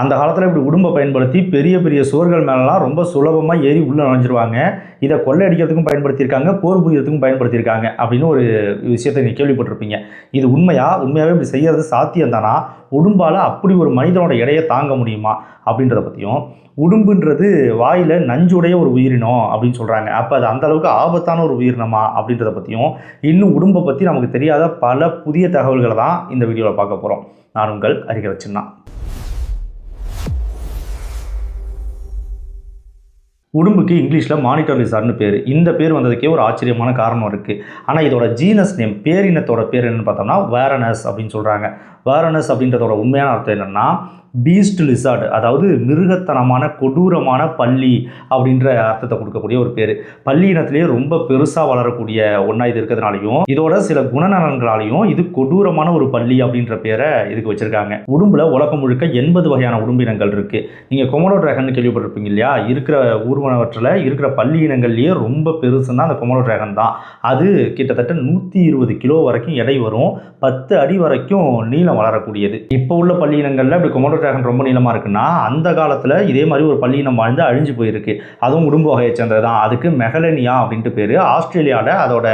அந்த காலத்தில் இப்படி உடும்பை பயன்படுத்தி பெரிய பெரிய சுவர்கள் மேலெலாம் ரொம்ப சுலபமாக ஏறி உள்ளே நுழைஞ்சிருவாங்க. இதை கொள்ளையடிக்கிறதுக்கும் பயன்படுத்தியிருக்காங்க போர் புரியறதுக்கும் பயன்படுத்தியிருக்காங்க அப்படின்னு ஒரு விஷயத்தை நீங்கள் கேள்விப்பட்டிருப்பீங்க. இது உண்மையா? உண்மையாகவே இப்படி செய்யறது சாத்தியம் தானா? உடும்பால் அப்படி ஒரு மனிதனோட எடையை தாங்க முடியுமா? அப்படின்றத பற்றியும் உடும்புன்றது வாயில் நஞ்சுடைய ஒரு உயிரினம் அப்படின்னு சொல்கிறாங்க அப்போ அது அந்த அளவுக்கு ஆபத்தான ஒரு உயிரினமா? அப்படின்றத பற்றியும் இன்னும் உடும்பை பற்றி நமக்கு தெரியாத பல புதிய தகவல்களை தான் இந்த வீடியோவில் பார்க்க போகிறோம் நான் உங்கள் அறிகிற சின்ன உடும்புக்கு இங்கிலீஷில் மானிட்டர் லிசார்னு பேர். இந்த பேர் வந்ததுக்கே ஒரு ஆச்சரியமான காரணம் இருக்குது ஆனால் இதோட ஜீனஸ் நேம் பேரினத்தோட பேர் என்னன்னு பார்த்தோம்னா வேரனஸ் அப்படின்னு சொல்கிறாங்க வேரனஸ் அப்படின்றதோட உண்மையான அர்த்தம் என்னென்னா பீஸ்ட் லிசார்டு அதாவது மிருகத்தனமான கொடூரமான பள்ளி அப்படின்ற அர்த்தத்தை கொடுக்கக்கூடிய ஒரு பேர். பள்ளி இனத்திலேயே ரொம்ப பெருசாக வளரக்கூடிய ஒன்றா இது இருக்கிறதுனாலையும் இதோட சில குணநலன்களாலையும் இது கொடூரமான ஒரு பள்ளி அப்படின்ற பேரை இதுக்கு வச்சுருக்காங்க. உடும்பில் உலகம் முழுக்க எண்பது வகையான உடும்பினங்கள் இருக்குது நீங்கள் கொமோடோ ட்ராகன் கேள்விப்பட்டிருப்பீங்க இல்லையா? இருக்கிற ஊர்வனவற்றில் இருக்கிற பள்ளி இனங்கள்லேயே ரொம்ப பெருசுன்னா அந்த கொமோடோ ட்ராகன் தான். அது கிட்டத்தட்ட நூற்றி இருபது கிலோ வரைக்கும் எடை வரும். பத்து அடி வரைக்கும் நீளம் வளரக்கூடியது. இப்போ உள்ள பள்ளி இனங்களில் இப்படி கொமோடோ டிராகன் ரொம்ப நீளமாக இருக்குன்னா அந்த காலத்தில் இதே மாதிரி ஒரு பள்ளியினம் வாழ்ந்து அழிஞ்சு போயிருக்கு. அதுவும் உடும்பு வகையை சேர்ந்தது தான். அதுக்கு மெகலனியா அப்படின்ட்டு பேர். ஆஸ்திரேலியாவில் அதோட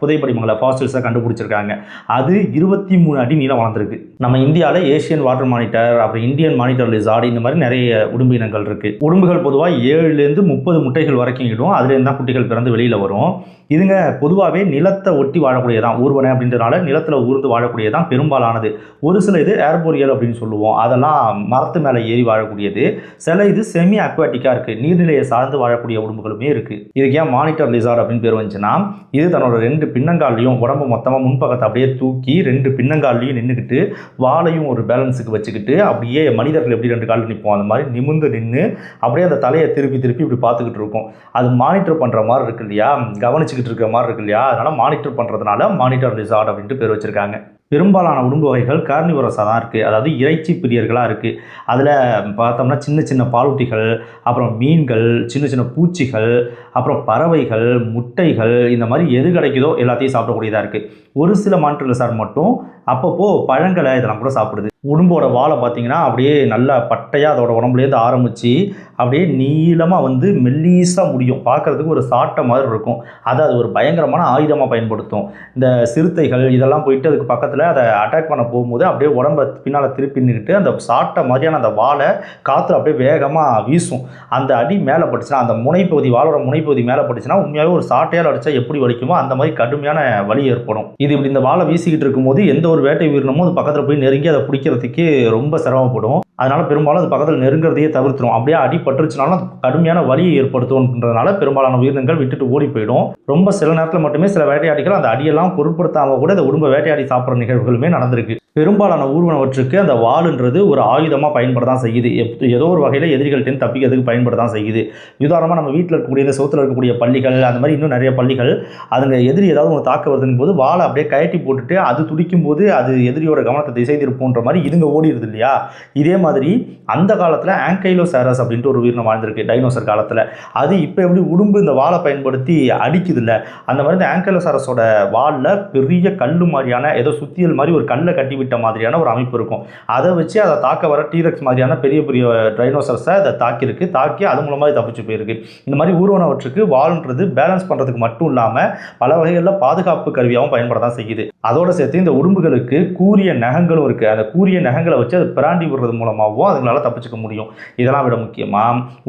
புதைப்படிமங்களை ஃபாசில்ஸை கண்டுபிடிச்சிருக்காங்க. அது இருபத்தி மூணு அடி நீளம் வளர்ந்துருக்கு. நம்ம இந்தியாவில் ஏஷியன் வாட்டர் மானிட்டர் அப்புறம் இந்தியன் மானிட்டர் லிசார்டு இந்த மாதிரி நிறைய உடும்பு இனங்கள் இருக்குது உடும்புகள் பொதுவாக ஏழுலேருந்து முப்பது முட்டைகள் வரைக்கும் இடும். அதுலேருந்து தான் குட்டிகள் பிறந்து வெளியில் வரும். இதுங்க பொதுவாகவே நிலத்தை ஒட்டி வாழக்கூடியதான் ஊர்வனை அப்படின்றனால நிலத்தில் ஊர்ந்து வாழக்கூடியதான் பெரும்பாலானது. ஒரு சில இது ஏர்போரியல் அப்படின்னு சொல்லுவோம். அதெல்லாம் மரத்து மேலே ஏறி வாழக்கூடியது. சில இது செமி அக்வாட்டிக்காக இருக்குது நீர்நிலையை சார்ந்து வாழக்கூடிய உடம்புகளுமே இருக்குது இதுக்கு ஏன் மானிட்டர் லிசார்ட் அப்படின்னு பேர் வந்துச்சுன்னா இது தன்னோட ரெண்டு பின்னங்கால்லையும் உடம்பு மொத்தமாக முன்பக்கத்தை அப்படியே தூக்கி ரெண்டு பின்னங்கால்லையும் நின்றுக்கிட்டு வாழையும் ஒரு பேலன்ஸுக்கு வச்சுக்கிட்டு அப்படியே மனிதர்கள் எப்படி ரெண்டு காலில் நிற்போம் அந்த மாதிரி நிமிர்ந்து நின்று அப்படியே அந்த தலையை திருப்பி திருப்பி இப்படி பார்த்துக்கிட்டு இருக்கும். அது மானிட்டர் பண்ணுற மாதிரி இருக்கு இல்லையா? கவனிச்சு பேசிக்கிட்டு இருக்கிற மாதிரி இருக்கு இல்லையா? அதனால் மானிட்டர் பண்ணுறதுனால மானிட்டர் ரிசார்ட் அப்படின்ட்டு பேர் வச்சுருக்காங்க. பெரும்பாலான உடும்பு வகைகள் கார்னிவரஸாக தான் இருக்குது அதாவது இறைச்சி பிரியர்களாக இருக்குது அதில் பார்த்தோம்னா சின்ன சின்ன பாலூட்டிகள் அப்புறம் மீன்கள் சின்ன சின்ன பூச்சிகள் அப்புறம் பறவைகள் முட்டைகள் இந்த மாதிரி எது கிடைக்குதோ எல்லாத்தையும் சாப்பிடக்கூடியதாக இருக்குது ஒரு சில மானிட்டர் சார் மட்டும் அப்பப்போ பழங்களை இதெல்லாம் கூட சாப்பிடுது. உடும்போட வாழை பார்த்தீங்கன்னா அப்படியே நல்லா பட்டையாக அதோட உடம்புலேருந்து ஆரம்பித்து அப்படியே நீளமாக வந்து மெல்லீஸாக முடியும். பார்க்குறதுக்கு ஒரு சாட்டை மாதிரி இருக்கும். அதை அது ஒரு பயங்கரமான ஆயுதமாக பயன்படுத்தும். இந்த சிறுத்தைகள் இதெல்லாம் போயிட்டு அதுக்கு பக்கத்தில் அதை அட்டாக் பண்ண போகும்போது அப்படியே உடம்ப பின்னால் திருப்பி நின்றுட்டு அந்த சாட்டை மாதிரியான அந்த வாழை காற்றுல அப்படியே வேகமாக வீசும். அந்த அடி மேலே பட்டுச்சுன்னா அந்த முனைப்பகுதி வாழோட முனைப்பகுதி மேலே பட்டுச்சுன்னா உண்மையாகவே ஒரு சாட்டையால் அடித்தா எப்படி வலிக்குமோ அந்த மாதிரி கடுமையான வலி ஏற்படும். இது இப்படி இந்த வாழை வீசிக்கிட்டு இருக்கும்போது எந்த ஒரு வேட்டை உயிரினமும் அது பக்கத்தில் போய் நெருங்கி அதை பிடிக்கிறதுக்கு ரொம்ப சிரமப்படும். அதனால் பெரும்பாலும் அது பக்கத்தில் நெருங்கிறதையே தவிர்த்துடும் அப்படியே அடி பட்டுருச்சுனாலும் அது கடுமையான வலியை ஏற்படுத்தும்ன்றதுனால பெரும்பாலான உயிரினங்கள் விட்டுட்டு ஓடி போயிடும். ரொம்ப சில நேரத்தில் மட்டுமே சில வேட்டையாடிகள் அந்த அடியெல்லாம் பொருட்படுத்தாமல் கூட இந்த உடம்பை வேட்டையாடி சாப்பிட்ற நிகழ்வுகளுமே நடந்திருக்கு. பெரும்பாலான ஊர்வனவற்றுக்கு அந்த வாளுன்றது ஒரு ஆயுதமாக பயன்பட தான் செய்யுது. எப்- ஏதோ ஒரு வகையில் எதிரிகள்கிட்ட தப்பிக்கிறதுக்கு பயன்பட தான் செய்யுது. உதாரணமாக நம்ம வீட்டில் இருக்கக்கூடிய இந்த சோத்தில் இருக்கக்கூடிய பள்ளிகள் அந்த மாதிரி இன்னும் நிறைய பள்ளிகள் அதுங்க எதிரி ஏதாவது ஒன்று தாக்க வருதுன்னு போது வாழை அப்படியே கயட்டி போட்டுட்டு அது துடிக்கும் போது அது எதிரியோட கவனத்தை திசை திருப்புன்ற மாதிரி இதுங்க ஓடிடுது இல்லையா? இதே மாதிரி அந்த காலத்தில் ஆங்கைலோசாரஸ் அப்படின்ட்டு ஒரு உயிரினம் வாழ்ந்திருக்கு டைனோசர் காலத்தில். அது இப்போ எப்படி உடும்பு இந்த வாழை பயன்படுத்தி அடிக்குது இல்லை? அந்த மாதிரி இந்த ஆங்கைலோசாரஸோட வாலில் பெரிய கல் மாதிரியான ஏதோ சுத்தியல் மாதிரி ஒரு கல்லை கட்டி விட்ட மாதிரியான ஒரு அமைப்பு இருக்கும். அதை வச்சு அதை தாக்க வர டீரக்ஸ் மாதிரியான பெரிய பெரிய ட்ரைனோசர்ஸை அதை தாக்கியிருக்கு. தாக்கி அது மூலமாக இது தப்பிச்சு போயிருக்கு. இந்த மாதிரி ஊர்வனவற்றுக்கு வால்ன்றது பேலன்ஸ் பண்ணுறதுக்கு மட்டும் இல்லாமல் பல வகைகளில் பாதுகாப்பு கருவியாகவும் பயன்பட தான் செய்யுது. அதோட சேர்த்து இந்த உடும்புகளுக்கு கூரிய நகங்களும் இருக்குது அந்த கூரிய நகங்களை வச்சு அது பிராண்டி விடுறது மூலமாகவும் அதுங்களால் தப்பிச்சுக்க முடியும். இதெல்லாம் விட முக்கியமாக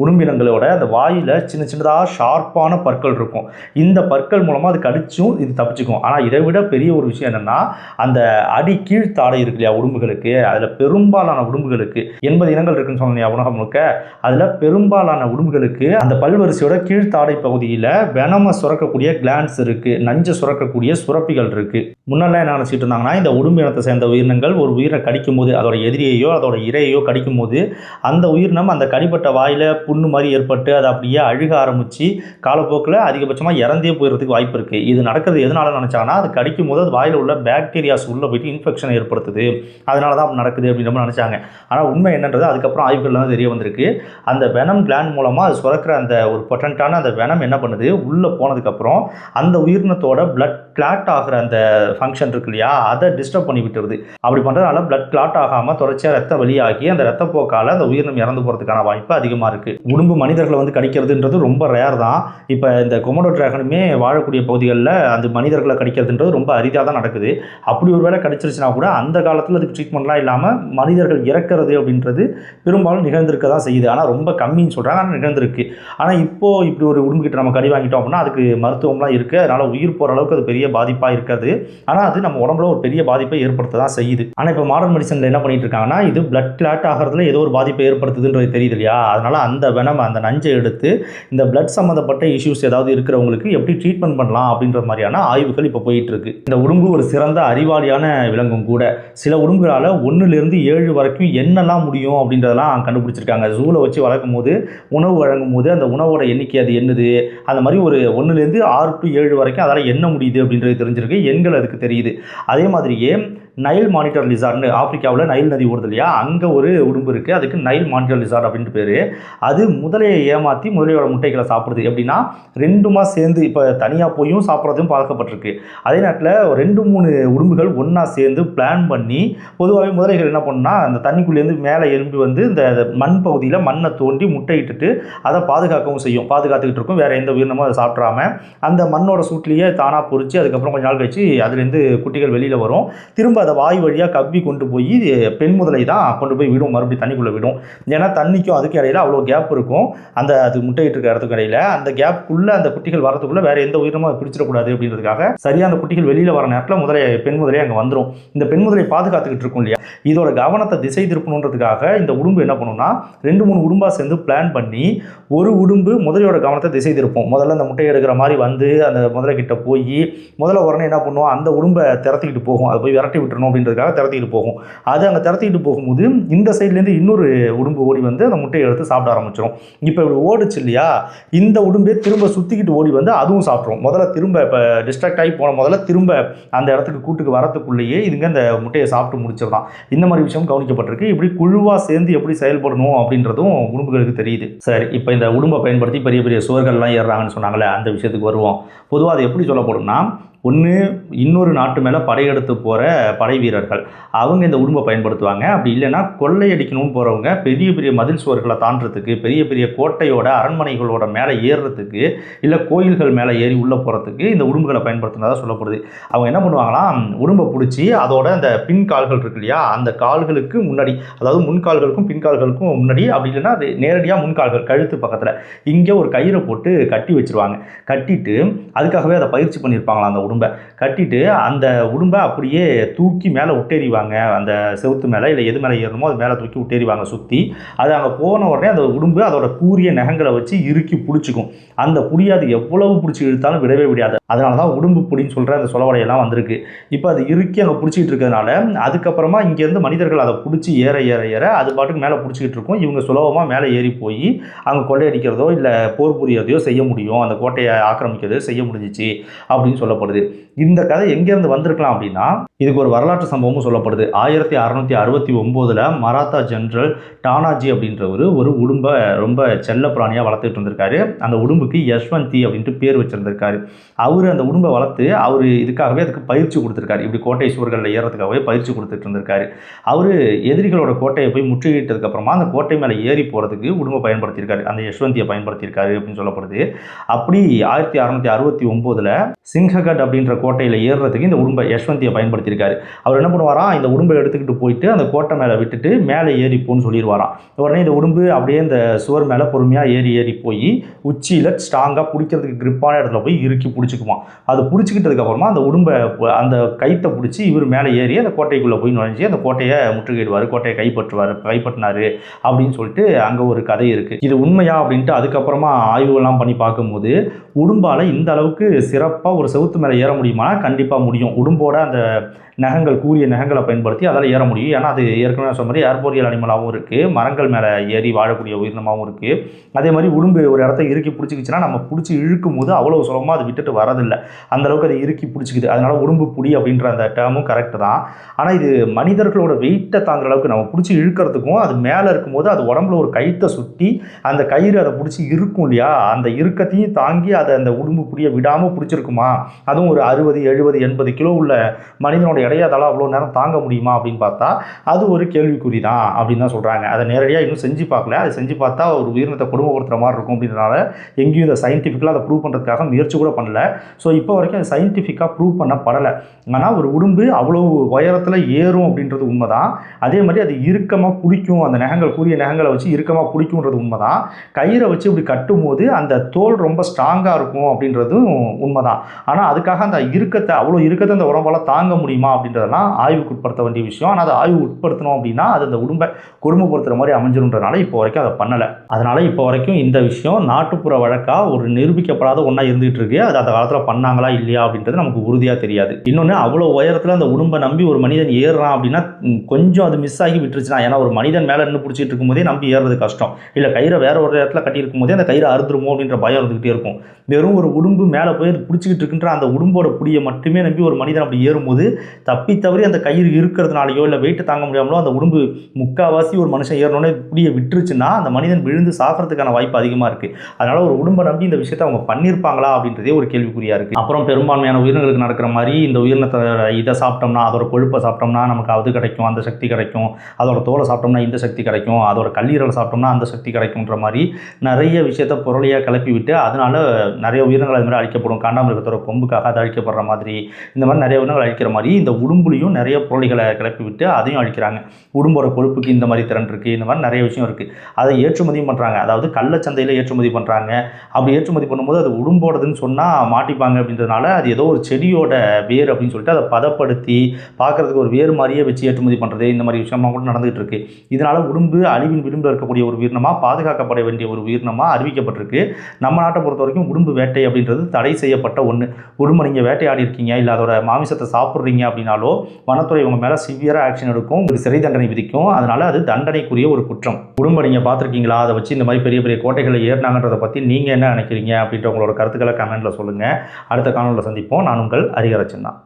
உடும்பினங்களோட அந்த வாயில் சின்ன சின்னதாக ஷார்ப்பான பற்கள் இருக்கும். இந்த பற்கள் மூலமாக அது கடிச்சும் இது தப்பிச்சுக்கும். ஆனால் இதை விட பெரிய ஒரு விஷயம் என்னென்னா அந்த அடி கீழ் தாடை இருக்கு இல்லையா உடும்புகளுக்கு அதில் பெரும்பாலான உடும்புகளுக்கு எண்பது இனங்கள் இருக்குன்னு சொன்னீங்க உலகம் முழுக்க. அதில் பெரும்பாலான உடும்புகளுக்கு அந்த பல்வரிசையோட கீழ்த்தாடை பகுதியில் வெனம சுரக்கக்கூடிய கிளான்ஸ் இருக்குது நஞ்சை சுரக்கக்கூடிய சுரப்பிகள் இருக்குது முன்னெல்லாம் என்ன நினச்சிட்டு இருந்தாங்கன்னா இந்த உடும்பு இனத்தை சேர்ந்த உயிரினங்கள் ஒரு உயிரை கடிக்கும் போது அதோட எதிரியையோ அதோட இரையையோ கடிக்கும் போது அந்த உயிரினம் அந்த கடிப்பட்ட வாயில் புண்ணு மாதிரி ஏற்பட்டு அதை அப்படியே அழுக ஆரம்பித்து காலப்போக்கில் அதிகபட்சமாக இறந்தே போயிடுறதுக்கு வாய்ப்பு இருக்குது இது நடக்கிறது எதனால நினச்சாங்கன்னா அது கடிக்கும் போது அது வாயில் உள்ள பேக்டீரியாஸ் உள்ளே போயிட்டு இன்ஃபெக்ஷன் ஏற்படுத்துது. அதனால தான் அப்படி நடக்குது அப்படின்ற மாதிரி நினச்சாங்க. ஆனால் உண்மை என்னன்றது அதுக்கப்புறம் ஆய்வுகள் தான் தெரிய வந்திருக்கு. அந்த வெனம் கிளாண்ட் மூலமாக அது சுரக்கிற அந்த ஒரு பொட்டன்ட்டான அந்த வெனம் என்ன பண்ணுது? உள்ளே போனதுக்கப்புறம் அந்த உயிரினத்தோட பிளட் கிளாட் ஆகிற அந்த ஃபங்க்ஷன் இருக்கு இல்லையா? அதை டிஸ்டர்ப் பண்ணி விட்டுருது. அப்படி பண்ணுறதுனால பிளட் கிளாட் ஆகாமல் தொடர்ச்சியாக ரத்தம் வெளியாகி அந்த ரத்தப்போக்கால் அந்த உயிரினம் இறந்து போகிறதுக்கான வாய்ப்பு அதிகமாக இருக்குது உடும்பு மனிதர்களை வந்து கடிக்கிறதுன்றது ரொம்ப ரேர் தான். இப்போ இந்த கொமடோ டிராகனுமே வாழக்கூடிய பகுதிகளில் அந்த மனிதர்களை கடிக்கிறதுன்றது ரொம்ப அரிதாக தான் நடக்குது. அப்படி ஒரு வேளை கடிச்சிருச்சுன்னா கூட அந்த காலத்தில் அதுக்கு ட்ரீட்மெண்ட்லாம் இல்லாமல் மனிதர்கள் இறக்கிறது அப்படின்றது பெரும்பாலும் நிகழ்ந்திருக்க தான் செய்யுது. ஆனால் ரொம்ப கம்மின்னு சொல்கிறாங்க ஆனால் நிகழ்ந்திருக்கு. ஆனால் இப்போது இப்படி ஒரு உடும்புக்கிட்ட நம்ம கடி வாங்கிட்டோம் அப்படின்னா அதுக்கு மருத்துவம்லாம் இருக்குது அதனால் உயிர் போகிற அளவுக்கு அது பெரிய பாதிப்பாக இருக்காது. ஆனால் அது நம்ம உடம்புல ஒரு பெரிய பாதிப்பை ஏற்படுத்த தான் செய்யுது. ஆனால் இப்போ மாடர்ன் மெடிசனில் என்ன பண்ணிட்டு இருக்காங்கன்னா இது பிளட் கிளாட் ஆகிறதுல ஏதோ ஒரு பாதிப்பை ஏற்படுத்துதுன்றது தெரியுது இல்லையா? அதனால் அந்த வெனம் அந்த நஞ்சை எடுத்து இந்த பிளட் சம்மந்தப்பட்ட இஷ்யூஸ் ஏதாவது இருக்கிறவங்களுக்கு எப்படி ட்ரீட்மெண்ட் பண்ணலாம் அப்படின்ற மாதிரியான ஆய்வுகள் இப்போ போயிட்டு இருக்கு. இந்த உடும்பு ஒரு சிறந்த அறிவாளியான விலங்கும் கூட. சில உடும்புகளால் ஒன்றுலேருந்து ஏழு வரைக்கும் என்னெல்லாம் முடியும் அப்படின்றதெல்லாம் கண்டுபிடிச்சிருக்காங்க. ஜூவில் வச்சு வளர்க்கும் போது உணவு வழங்கும் போது அந்த உணவோட எண்ணிக்கை அது என்னது? அந்த மாதிரி ஒரு ஒன்றுலேருந்து ஆறு டு ஏழு வரைக்கும் அதால் என்ன முடியுது அப்படின்றது தெரிஞ்சிருக்கு. எண்கள் அதுக்கு தெரியுது. அதே மாதிரியே நைல் மானிட்டர் லிசார்ட்னு ஆப்பிரிக்காவில் நைல் நதி ஓடுது இல்லையா? அங்கே ஒரு உடும்பு இருக்குது அதுக்கு நைல் மானிட்டர் லிசார்ட் அப்படின்ட்டு பேர். அது முதலையை ஏமாற்றி முதலையோட முட்டைகளை சாப்பிடுது. எப்படின்னா ரெண்டுமா சேர்ந்து இப்போ தனியாக போயும் சாப்பிட்றதும் பார்க்கப்பட்டிருக்கு அதே நேரத்தில் ரெண்டு மூணு உடும்புகள் ஒன்றா சேர்ந்து பிளான் பண்ணி பொதுவாகவே முதலைகள் என்ன பண்ணுன்னா அந்த தண்ணிக்குள்ளேருந்து மேலே எழும்பி வந்து இந்த மண் பகுதியில் மண்ணை தோண்டி முட்டையிட்டுட்டு அதை பாதுகாக்கவும் செய்யும். பாதுகாத்துக்கிட்டு இருக்கும். வேறு எந்த உயிரினமும் அதை சாப்பிட்றாம அந்த மண்ணோட சூட்லேயே தானாக பொறிச்சு அதுக்கப்புறம் கொஞ்ச நாள் கழிச்சு அதுலேருந்து குட்டிகள் வெளியில் வரும். திரும்ப அதை வாய் வழியாக கவ்வி கொண்டு போய் பெண் முதலை தான் கொண்டு போய் விடும். மறுபடியும் தண்ணிக்குள்ளே விடும். ஏன்னா தண்ணிக்கும் அதுக்கு இடையில அவ்வளோ கேப் இருக்கும். அந்த அது முட்டையிட்டு இருக்க இடத்துக்கு இடையில அந்த கேப்புக்குள்ளே அந்த குட்டிகள் வரதுக்குள்ளே வேறு எந்த உயிரமும் அதை பிடிச்சிடக்கூடாது அப்படின்றதுக்காக சரியாக அந்த குட்டிகள் வெளியில் வர நேரத்தில் முதலை பெண் முதலையே அங்கே வந்துடும் இந்த பெண் முதலை பாதுகாத்துக்கிட்டு இருக்கும் இல்லையா? இதோட கவனத்தை திசை திருப்பணுன்றதுக்காக இந்த உடும்பு என்ன பண்ணும்னா ரெண்டு மூணு உடும்பாக சேர்ந்து பிளான் பண்ணி ஒரு உடும்பு முதலையோட கவனத்தை திசை திருப்போம். முதல்ல அந்த முட்டை எடுக்கிற மாதிரி வந்து அந்த முதலை கிட்ட போய் முதல்ல உடனே என்ன பண்ணுவோம்? அந்த உடும்பை திறத்திக்கிட்டு போகும். அதை போய் விரட்டி விட்டுறணும் அப்படின்றதுக்காக திறத்திக்கிட்டு போகும். அது அங்கே திறத்திட்டு போகும்போது இந்த சைட்லேருந்து இன்னொரு உடும்பு ஓடி வந்து அந்த முட்டையை எடுத்து சாப்பிட ஆரம்பிச்சிடும் இப்போ இப்படி ஓடுச்சு இல்லையா? இந்த உடும்பே திரும்ப சுற்றிக்கிட்டு ஓடி வந்து அதுவும் சாப்பிட்ரும் முதல்ல திரும்ப இப்போ டிஸ்ட்ராக்ட் ஆகி போன முதல்ல திரும்ப அந்த இடத்துக்கு கூட்டுக்கு வரத்துக்குள்ளேயே இதுங்க அந்த முட்டையை சாப்பிட்டு முடிச்சிடலாம் இந்த மாதிரி விஷயம் கவனிக்கப்பட்டிருக்கு. இப்படி குழுவாக சேர்ந்து எப்படி செயல்படணும் அப்படின்றதும் உடும்புகளுக்கு தெரியுது. சரி இப்போ இந்த உடும்பை பயன்படுத்தி பெரிய பெரிய சுவர்கள்லாம் ஏறுறாங்கன்னு சொன்னாங்களே அந்த விஷயத்துக்கு வருவோம். பொதுவாக அது எப்படி சொல்லப்படும்னா ஒன்று இன்னொரு நாட்டு மேலே படையெடுத்து போகிற படை வீரர்கள். அவங்க இந்த உடும்பை பயன்படுத்துவாங்க. அப்படி இல்லைன்னா கொள்ளையடிக்கணும்னு போகிறவங்க பெரிய பெரிய மதில் சுவர்களை தாண்டறதுக்கு பெரிய பெரிய கோட்டையோட அரண்மனைகளோட மேலே ஏறுறதுக்கு இல்லை கோயில்கள் மேலே ஏறி உள்ளே போகிறதுக்கு இந்த உடும்புகளை பயன்படுத்தினதாக சொல்லப்படுது. அவங்க என்ன பண்ணுவாங்களாம் உடும்பை பிடிச்சி அதோட அந்த பின் கால்கள் இருக்கு இல்லையா அந்த கால்களுக்கு முன்னாடி அதாவது முன்கால்களுக்கும் பின்கால்களுக்கும் முன்னாடி அப்படி இல்லைன்னா அது நேரடியாக முன்கால்கள் கழுத்து பக்கத்தில் இங்கே ஒரு கயிறை போட்டு கட்டி வச்சிருவாங்க. கட்டிட்டு அதுக்காகவே அதை பயிற்சி பண்ணியிருப்பாங்களாம் அந்த உடும்பை கட்டிட்டு அந்த உடும்பை அப்படியே தூக்கி மேலே விட்டேறிவாங்க அந்த செவுத்து மேலே இல்லை எது மேலே ஏறணுமோ அது மேலே தூக்கி விட்டேறிவாங்க சுற்றி அது அங்கே போன உடனே அந்த உடும்பு அதோட கூரிய நகங்களை வச்சு இறுக்கி பிடிச்சிக்கும். அந்த புடி அது எவ்வளவு பிடிச்சி இழுத்தாலும் விடவே விடாது. அதனால தான் உடும்பு புடின்னு சொல்கிற அந்த சொலவடையெல்லாம் வந்திருக்கு. இப்போ அது இறுக்கி அங்கே பிடிச்சிக்கிட்டு இருக்கிறதுனால அதுக்கப்புறமா இங்கேருந்து மனிதர்கள் அதை பிடிச்சி ஏற ஏற ஏற அது பாட்டுக்கு மேலே பிடிச்சிக்கிட்டு இருக்கும். இவங்க சுலபமாக மேலே ஏறி போய் அங்கே கொள்ளையடிக்கிறதோ இல்லை போர் புரியறதையோ செய்ய முடியும். அந்த கோட்டையை ஆக்கிரமிக்கிறதோ செய்ய முடிஞ்சிச்சு அப்படின்னு சொல்லப்படுது. இந்த கதை எங்கேருந்து வந்திருக்கலாம் அப்படின்னா இதுக்கு ஒரு வரலாற்று சம்பவமும் சொல்லப்படுது. ஆயிரத்தி அறநூற்றி அறுபத்தி ஒம்போதில் மராத்தா ஜென்ரல் டானாஜி அப்படின்றவர் ஒரு உடும்பை ரொம்ப செல்ல பிராணியாக வளர்த்துட்டு இருந்திருக்காரு. அந்த உடும்புக்கு யஷ்வந்தி அப்படின்ட்டு பேர் வச்சிருந்திருக்காரு. அவர் அந்த உடும்பை வளர்த்து அவர் இதுக்காகவே அதுக்கு பயிற்சி கொடுத்துருக்காரு. இப்படி கோட்டை சுவர்களில் ஏறதுக்காகவே பயிற்சி கொடுத்துட்டு இருந்திருக்காரு. அவர் எதிரிகளோட கோட்டையை போய் முற்றுகையிட்டதுக்கு அப்புறமா அந்த கோட்டை மேலே ஏறி போகிறதுக்கு உடும்பை பயன்படுத்தியிருக்காரு. அந்த யஷ்வந்தியை பயன்படுத்தியிருக்காரு அப்படின்னு சொல்லப்படுது. அப்படி ஆயிரத்தி அறநூற்றி அறுபத்தி ஒம்போதில் சிங்ககட் அப்படின்ற கோட்டையில் ஏறுறதுக்கு இந்த உடும்பை யஷ்வந்தியை பயன்படுத்தியிருக்காரு. அவர் என்ன பண்ணுவாராம் இந்த உடும்பை எடுத்துக்கிட்டு போயிட்டு அந்த கோட்டை மேலே விட்டுட்டு மேலே ஏறி போன்னு சொல்லிடுவாராம். உடனே இந்த உடும்பு அப்படியே இந்த சுவர் மேலே பொறுமையாக ஏறி ஏறி போய் உச்சியில் ஸ்ட்ராங்காக பிடிக்கிறதுக்கு கிரிப்பான இடத்துல போய் இறுக்கி பிடிச்சிக்குவான். அது பிடிச்சிக்கிட்டதுக்கப்புறமா அந்த உடும்பை அந்த கைத்தை பிடிச்சி இவர் மேலே ஏறி அந்த கோட்டைக்குள்ளே போய் நுழைஞ்சி அந்த கோட்டையை முற்றுகையிடுவார். கோட்டையை கைப்பற்றுவார் கைப்பற்றினாரு அப்படின்னு சொல்லிட்டு அங்கே ஒரு கதை இருக்குது இது உண்மையா அப்படின்ட்டு அதுக்கப்புறமா ஆய்வுகள்லாம் பண்ணி பார்க்கும்போது உடும்பால் இந்த அளவுக்கு சிறப்பாக ஒரு செவுத்து மேலே ஏற முடியுமானா கண்டிப்பாக முடியும். உடும்போட அந்த நகங்கள் கூறிய நகங்களை பயன்படுத்தி அதால் ஏற முடியும். ஏன்னா அது ஏற்கனவே சொன்ன மாதிரி ஏர்போரியல் அனிமலாகவும் இருக்குது மரங்கள் மேலே ஏறி வாழக்கூடிய உயிரினமாகவும் இருக்குது அதே மாதிரி உடும்பு ஒரு இடத்த இறுக்கி பிடிச்சிக்கிச்சுன்னா நம்ம பிடிச்சி இழுக்கும் போது அவ்வளோ சுலபமாக அது விட்டுட்டு வரதில்லை அந்தளவுக்கு அதை இறுக்கி பிடிச்சிக்குது. அதனால் உடும்பு புடி அப்படின்ற அந்த டேர்மும் கரெக்டு தான். ஆனால் இது மனிதர்களோட வெயிட்டை தாங்குற அளவுக்கு நம்ம பிடிச்சி இழுக்கிறதுக்கும் அது மேலே இருக்கும்போது அது உடம்புல ஒரு கயிற்றை சுற்றி அந்த கயிறு அதை பிடிச்சி இருக்கும் இல்லையா? அந்த இறுக்கத்தையும் தாங்கி அதை அந்த உடும்பு புடியை விடாமல் பிடிச்சிருக்குமா? அதுவும் ஒரு அறுபது எழுபது எண்பது கிலோ உள்ள மனிதனோட எடையை அதால் அவ்வளோ நேரம் தாங்க முடியுமா அப்படின்னு பார்த்தா அது ஒரு கேள்விக்குறி தான் அப்படின்னு தான் சொல்கிறாங்க அதை நேரடியாக இன்னும் செஞ்சு பார்க்கல. அதை செஞ்சு பார்த்தா ஒரு உயிரினத்தை கொடுமைப்படுத்துகிற மாதிரி இருக்கும் அப்படின்றனால எங்கேயும் இதை சயின்டிஃபிக்கலாக அதை ப்ரூவ் பண்ணுறதுக்காக முயற்சி கூட பண்ணல. ஸோ இப்போ வரைக்கும் அது சயின்டிஃபிக்காக ப்ரூவ் பண்ணப்படலை. ஆனால் ஒரு உடும்பு அவ்வளோ உயரத்தில் ஏறும் அப்படின்றது உண்மை தான் அதே மாதிரி அது இறுக்கமாக பிடிக்கும். அந்த நகங்கள் கூறிய நகங்களை வச்சு இறுக்கமாக பிடிக்குன்றது உண்மை தான் கயிறை வச்சு இப்படி கட்டும் போது அந்த தோல் ரொம்ப ஸ்ட்ராங்காக இருக்கும் அப்படின்றதும் உண்மை தான் ஆனால் அதுக்காக அந்த இறுக்கத்தை அவ்வளோ இறுக்கத்தை அந்த உடம்பால் தாங்க முடியுமா அப்படின்றதெல்லாம் ஆய்வுக்கு உட்படுத்த வேண்டிய விஷயம். ஆனால் அதை ஆய்வு உட்படுத்தணும் அப்படின்னா அது அந்த உடம்பை கொடுமைப்படுத்துகிற மாதிரி அமைஞ்சிருன்றதுனால இப்போ வரைக்கும் அதை பண்ணலை. அதனால் இப்போ வரைக்கும் இந்த விஷயம் நாட்டுப்புற வழக்காக ஒரு நிரூபிக்கப்படாத ஒன்றா இருந்துகிட்டு இருக்கு. அது அந்த காலத்தில் பண்ணாங்களா இல்லையா அப்படின்றது நமக்கு உறுதியாக தெரியாது. இன்னொன்று அவ்வளோ உயரத்தில் அந்த உடம்பை நம்பி ஒரு மனிதன் ஏறுறான் அப்படின்னா கொஞ்சம் அது மிஸ் ஆகி விட்டுருச்சுன்னா ஏன்னா ஒரு மனிதன் மேலே நின்று பிடிச்சிட்டு இருக்கும்போதே நம்பி ஏறுறது கஷ்டம். இல்லை கயிறை வேற ஒரு இடத்துல கட்டியிருக்கும் போதே அந்த கயிறை அறுத்துருமோ அப்படின்ற பயம் இருந்துகிட்டே இருக்கும். வெறும் ஒரு உடும்பு மேலே போய் பிடிச்சிக்கிட்டு இருக்குன்ற அந்த உடம்போட புடியை மட்டுமே நம்பி ஒரு மனிதன் அப்படி ஏறும்போது தப்பி தவறி அந்த கயிறு இருக்கிறதுனாலையோ இல்லை வெயிட் தாங்க முடியாமலோ அந்த உடம்பு முக்காவாசி ஒரு மனுஷன் ஏறணுன்னே புடியை விட்டுருச்சுன்னா அந்த மனிதன் விழுந்து சாகிறதுக்கான வாய்ப்பு அதிகமாக இருக்குது அதனால் ஒரு உடம்பை நம்பி இந்த விஷயத்தை அவங்க பண்ணியிருப்பாங்களா அப்படின்றதே ஒரு கேள்விக்குறியாக இருக்குது அப்புறம் பெரும்பான்மையான உயிரினங்களுக்கு நடக்கிற மாதிரி இந்த உயிரினத்தை இதை சாப்பிட்டோம்னா அதோட கொழுப்பை சாப்பிட்டோம்னா நமக்கு அது கிடைக்கும் அந்த சக்தி கிடைக்கும். அதோட தோலை சாப்பிட்டோம்னா இந்த சக்தி கிடைக்கும். அதோட கல்லீரலை சாப்பிட்டோம்னா அந்த சக்தி கிடைக்கும்ன்ற மாதிரி நிறைய விஷயத்த பொருளையாக கிளப்பி விட்டு அதனால நிறைய உயிரினங்கள் அது மாதிரி அழிக்கப்படும். காண்டாமிருகத்தோட கொம்புக்காக அதை அழிக்கப்படுற மாதிரி இந்த மாதிரி நிறைய உணவுகள் அழிக்கிற மாதிரி இந்த உடும்புலையும் நிறைய பொருளிகளை கிளப்பி விட்டு அதையும் அழிக்கிறாங்க. உடும்போட கொழுப்புக்கு இந்த மாதிரி திறன் இருக்குது இந்த மாதிரி நிறைய விஷயம் இருக்குது அதை ஏற்றுமதியும் பண்ணுறாங்க அதாவது கள்ளச்சந்தையில் ஏற்றுமதி பண்ணுறாங்க அப்படி ஏற்றுமதி பண்ணும்போது அது உடும்போடதுன்னு சொன்னால் மாட்டிப்பாங்க அப்படின்றதுனால அது ஏதோ ஒரு செடியோட வேர் அப்படின்னு சொல்லிட்டு அதை பதப்படுத்தி பார்க்குறதுக்கு ஒரு வேறு மாதிரியே வச்சு ஏற்றுமதி பண்ணுறது இந்த மாதிரி விஷயமா கூட நடந்துகிட்டு இருக்கு. இதனால் உடும்பு அழிவின் விளிம்பில் இருக்கக்கூடிய ஒரு உயிரினமாக பாதுகாக்கப்பட வேண்டிய ஒரு உயிரினமாக அறிவிக்கப்பட்டிருக்கு. நம்ம நாட்டை பொறுத்த வரைக்கும் உடும்பு வேட்டை அப்படின்றது தடை செய்யப்பட்ட ஒன்று உடும்பு நீங்கள் வேட்டையாடி இருக்கீங்க இல்லை அதோட மாமிசத்தை சாப்பிட்றீங்க அப்படின்னாலோ வனத்துறை உங்கள் மேலே சிவியராக ஆக்ஷன் எடுக்கும் ஒரு சிறை தண்டனை விதிக்கும். அதனால அது தண்டனைக்குரிய ஒரு குற்றம். குடும்பம் நீங்கள் பார்த்துருக்கீங்களா? அதை வச்சு இந்த மாதிரி பெரிய பெரிய கோட்டைகளை ஏறினாங்கன்றதை பற்றி நீங்கள் என்ன நினைக்கிறீங்க அப்படின்ற உங்களோட கருத்துக்களை கமெண்ட்டில் சொல்லுங்கள் அடுத்த காணொலியில் சந்திப்போம். நான் உங்கள் ஹரிஹரச்சன் தான்.